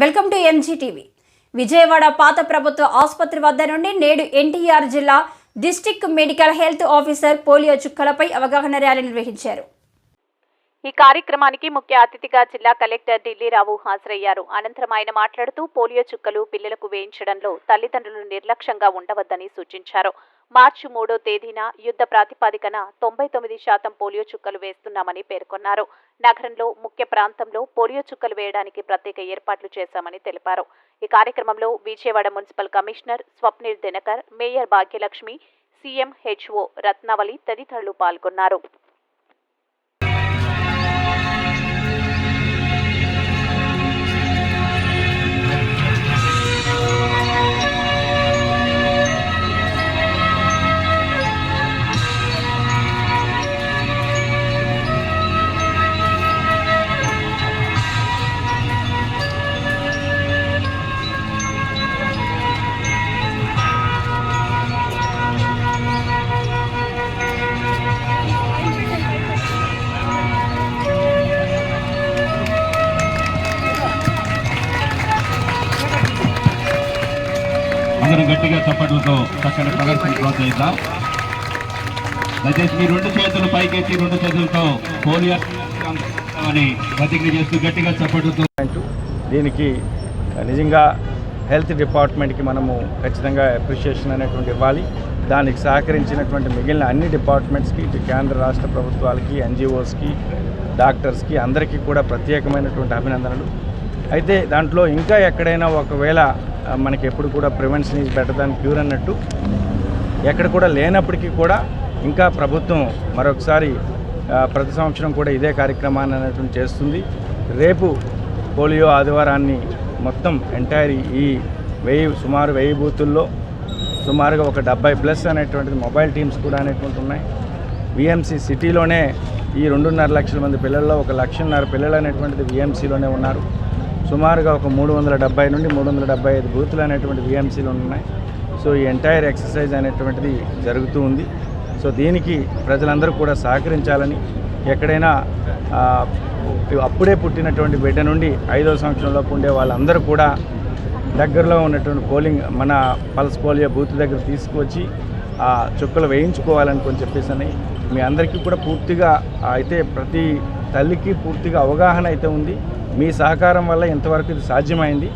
Welcome to ఎంజీటీవీ Vijayawada పాత ప్రభుత్వ ఆసుపత్రి వద్ద నుండి నేడు ఎన్టీఆర్ జిల్లా district medical health officer polio చుక్కలపై అవగాహన ర్యాలీ నిర్వహించారు. ఈ కార్యక్రమానికి ముఖ్య అతిథిగా జిల్లా కలెక్టర్ ఢిల్లీరావు హాజరయ్యారు. అనంతరం ఆయన మాట్లాడుతూ పోలియో చుక్కలు పిల్లలకు వేయించడంలో తల్లిదండ్రులు నిర్లక్ష్యంగా ఉండవద్దని సూచించారు. మార్చి మూడో తేదీన యుద్ధ ప్రాతిపాదికన తొంభై తొమ్మిది శాతం పోలియో చుక్కలు వేస్తున్నామని పేర్కొన్నారు. నగరంలో ముఖ్య ప్రాంతంలో పోలియో చుక్కలు వేయడానికి ప్రత్యేక ఏర్పాట్లు చేశామని తెలిపారు. ఈ కార్యక్రమంలో Vijayawada municipal commissioner Swapnil Dinakar mayor Bhagyalakshmi CM HO Ratnavali తదితరులు పాల్గొన్నారు. అందరం గట్టిగా చప్పట్లతో చక్కని ప్రదర్శన ప్రోత్సహిద్దాం. దయచేసి మీ రెండు చేతులు పైకెత్తి రెండు చేతులతో పోలియో అని ప్రతిజ్ఞ చేస్తూ గట్టిగా చప్పట్లతో దీనికి నిజంగా హెల్త్ డిపార్ట్మెంట్కి మనము ఖచ్చితంగా అప్రిషియేషన్ అనేటువంటి ఇవ్వాలి. దానికి సహకరించినటువంటి మిగిలిన అన్ని డిపార్ట్మెంట్స్కి ఇటు కేంద్ర రాష్ట్ర ప్రభుత్వాలకి ఎన్జిఓస్కి డాక్టర్స్కి అందరికీ కూడా ప్రత్యేకమైనటువంటి అభినందనలు. అయితే దాంట్లో ఇంకా ఎక్కడైనా ఒకవేళ మనకి ఎప్పుడు కూడా prevention is better than cure అన్నట్టు. ఎక్కడ కూడా లేనప్పటికీ కూడా ఇంకా ప్రభుత్వం మరొకసారి ప్రతి సంవత్సరం కూడా ఇదే కార్యక్రమాన్ని అనేటువంటి చేస్తుంది. రేపు పోలియో ఆదివారాన్ని మొత్తం ఎంటైర్ ఈ వెయ్యి సుమారు వెయ్యి బూతుల్లో సుమారుగా ఒక డెబ్బై ప్లస్ అనేటువంటిది మొబైల్ టీమ్స్ కూడా అనేటువంటి ఉన్నాయి. విఎంసీ సిటీలోనే ఈ రెండున్నర లక్షల మంది పిల్లల్లో ఒక లక్షన్నర పిల్లలు అనేటువంటిది విఎంసీలోనే ఉన్నారు. సుమారుగా ఒక మూడు వందల డెబ్బై నుండి మూడు వందల డెబ్బై ఐదు బూతులు అనేటువంటి విఎంసీలు ఉన్నాయి. సో ఈ ఎంటైర్ ఎక్సర్సైజ్ అనేటువంటిది జరుగుతూ ఉంది. సో దీనికి ప్రజలందరూ కూడా సహకరించాలని ఎక్కడైనా అప్పుడే పుట్టినటువంటి బిడ్డ నుండి ఐదో సంవత్సరంలోపు ఉండే వాళ్ళందరూ కూడా దగ్గరలో ఉన్నటువంటి పోలింగ్ మన పల్స్ పోలియో బూత్ దగ్గర తీసుకువచ్చి ఆ చుక్కలు వేయించుకోవాలని కొని చెప్పేసి అని మీ అందరికీ కూడా పూర్తిగా అయితే ప్రతి తల్లికి పూర్తిగా అవగాహన అయితే ఉంది. మీ సహకారం వల్ల ఇంతవరకు ఇది సాధ్యమైంది.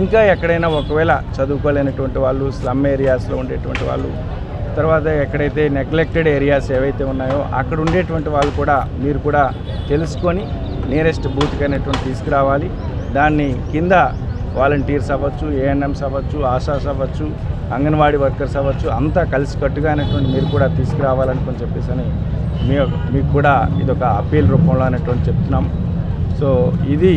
ఇంకా ఎక్కడైనా ఒకవేళ చదువుకోలేనటువంటి వాళ్ళు స్లమ్ ఏరియాస్లో ఉండేటువంటి వాళ్ళు తర్వాత ఎక్కడైతే నెగ్లెక్టెడ్ ఏరియాస్ ఏవైతే ఉన్నాయో అక్కడ ఉండేటువంటి వాళ్ళు కూడా మీరు కూడా తెలుసుకొని నియరెస్ట్ బూత్కి అనేటువంటి తీసుకురావాలి. దాన్ని కింద వాలంటీర్స్ అవ్వచ్చు ఏఎన్ఎంస్ అవ్వచ్చు ఆశాస్ అవ్వచ్చు అంగన్వాడీ వర్కర్స్ అవ్వచ్చు అంతా కలిసికట్టుగా అనేటువంటి మీరు కూడా తీసుకురావాలనుకుని చెప్పేసి అని మీ మీకు కూడా ఇది ఒక అప్పీల్ రూపంలో అనేటువంటి చెప్తున్నాం. సో ఇది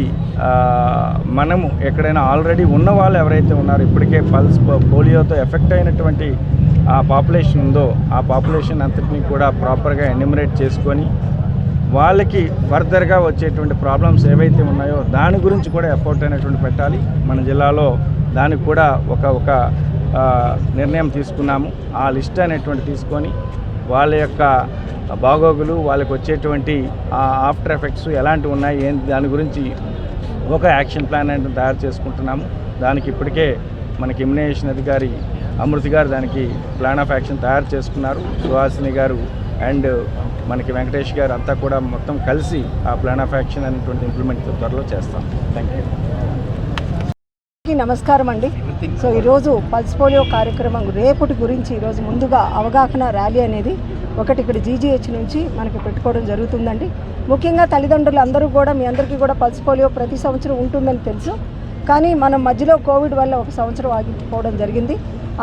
మనము ఎక్కడైనా ఆల్రెడీ ఉన్న వాళ్ళు ఎవరైతే ఉన్నారో ఇప్పటికే పల్స్ పో- పోలియోతో ఎఫెక్ట్ అయినటువంటి ఆ పాపులేషన్ ఉందో ఆ పాపులేషన్ అంతటినీ కూడా ప్రాపర్గా ఎన్యూమరేట్ చేసుకొని వాళ్ళకి ఫర్దర్గా వచ్చేటువంటి ప్రాబ్లమ్స్ ఏవైతే ఉన్నాయో దాని గురించి కూడా ఎఫర్ట్ అయినటువంటి పెట్టాలి. మన జిల్లాలో దానికి కూడా ఒక ఒక నిర్ణయం తీసుకున్నాము. ఆ లిస్ట్ అనేటువంటి తీసుకొని వాళ్ళ యొక్క బాగోగులు వాళ్ళకి వచ్చేటువంటి ఆఫ్టర్ ఎఫెక్ట్స్ ఎలాంటివి ఉన్నాయి ఏంటి దాని గురించి ఒక యాక్షన్ ప్లాన్ అనేది తయారు చేసుకుంటున్నాము. దానికి ఇప్పటికే మనకి ఇమ్యునేషన్ అధికారి అమృతి గారు దానికి ప్లాన్ ఆఫ్ యాక్షన్ తయారు చేసుకున్నారు. సుహాసిని గారు అండ్ మనకి వెంకటేష్ గారు అంతా కూడా మొత్తం కలిసి ఆ ప్లాన్ ఆఫ్ యాక్షన్ అనేటువంటి ఇంప్లిమెంట్ త్వరలో చేస్తాం. థ్యాంక్ యూ నమస్కారం అండి. సో ఈరోజు పల్స్ పోలియో కార్యక్రమం రేపటి గురించి ఈరోజు ముందుగా అవగాహన ర్యాలీ అనేది ఒకటి ఇక్కడ జీజీహెచ్ నుంచి మనకి పెట్టుకోవడం జరుగుతుందండి. ముఖ్యంగా తల్లిదండ్రులు అందరూ కూడా మీ అందరికీ కూడా పల్స్ పోలియో ప్రతి సంవత్సరం ఉంటుందని తెలుసు. కానీ మనం మధ్యలో కోవిడ్ వల్ల ఒక సంవత్సరం ఆగిపోవడం జరిగింది.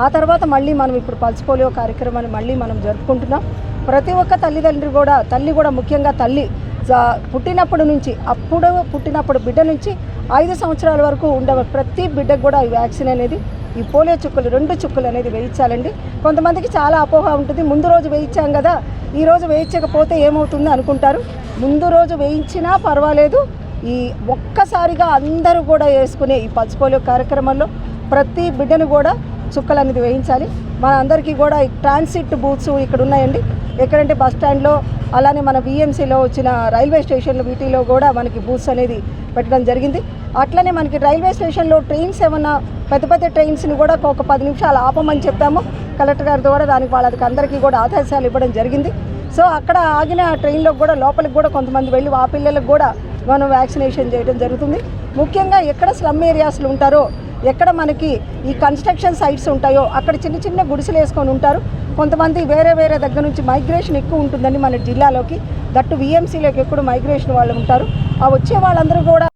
ఆ తర్వాత మళ్ళీ మనం ఇప్పుడు పల్స్ పోలియో కార్యక్రమాన్ని మళ్ళీ మనం జరుపుకుంటున్నాం. ప్రతి ఒక్క తల్లిదండ్రి కూడా తల్లి కూడా ముఖ్యంగా తల్లి పుట్టినప్పటి నుంచి అప్పుడు పుట్టినప్పుడు బిడ్డ నుంచి ఐదు సంవత్సరాల వరకు ఉండే ప్రతి బిడ్డకు కూడా ఈ వ్యాక్సిన్ అనేది ఈ పోలియో చుక్కలు రెండు చుక్కలు అనేది వేయించాలండి. కొంతమందికి చాలా అపోహ ఉంటుంది. ముందు రోజు వేయించాం కదా ఈ రోజు వేయించకపోతే ఏమవుతుంది అనుకుంటారు. ముందు రోజు వేయించినా పర్వాలేదు. ఈ ఒక్కసారిగా అందరూ కూడా వేసుకునే ఈ పల్స్ పోలియో కార్యక్రమంలో ప్రతి బిడ్డను కూడా చుక్కలు అనేది వేయించాలి. మన అందరికీ కూడా ఈ ట్రాన్సిట్ బూత్స్ ఇక్కడ ఉన్నాయండి. ఎక్కడంటే బస్ స్టాండ్లో అలానే మన బిఎంసీలో వచ్చిన రైల్వే స్టేషన్లు వీటిలో కూడా మనకి బూత్స్ అనేది పెట్టడం జరిగింది. అట్లనే మనకి రైల్వే స్టేషన్లో ట్రైన్స్ ఏమన్నా పెద్ద పెద్ద ట్రైన్స్ని కూడా ఒక పది నిమిషాలు ఆపమని చెప్పాము. కలెక్టర్ గారి ద్వారా దానికి వాళ్ళకి అందరికీ కూడా ఆదేశాలు ఇవ్వడం జరిగింది. సో అక్కడ ఆగిన ట్రైన్లో కూడా లోపలికి కూడా కొంతమంది వెళ్ళి ఆ పిల్లలకు కూడా మనం వ్యాక్సినేషన్ చేయడం జరుగుతుంది. ముఖ్యంగా ఎక్కడ స్లమ్ ఏరియాస్లు ఉంటారో ఎక్కడ మనకి ఈ కన్స్ట్రక్షన్ సైట్స్ ఉంటాయో అక్కడ చిన్న చిన్న గుడిసెలు వేసుకొని ఉంటారు. కొంతమంది వేరే వేరే దగ్గర నుంచి మైగ్రేషన్ ఎక్కువ ఉంటుందని మన జిల్లాలోకి దట్టు విఎంసీలోకి ఎప్పుడు మైగ్రేషన్ వాళ్ళు ఉంటారు. ఆ వచ్చే వాళ్ళందరూ కూడా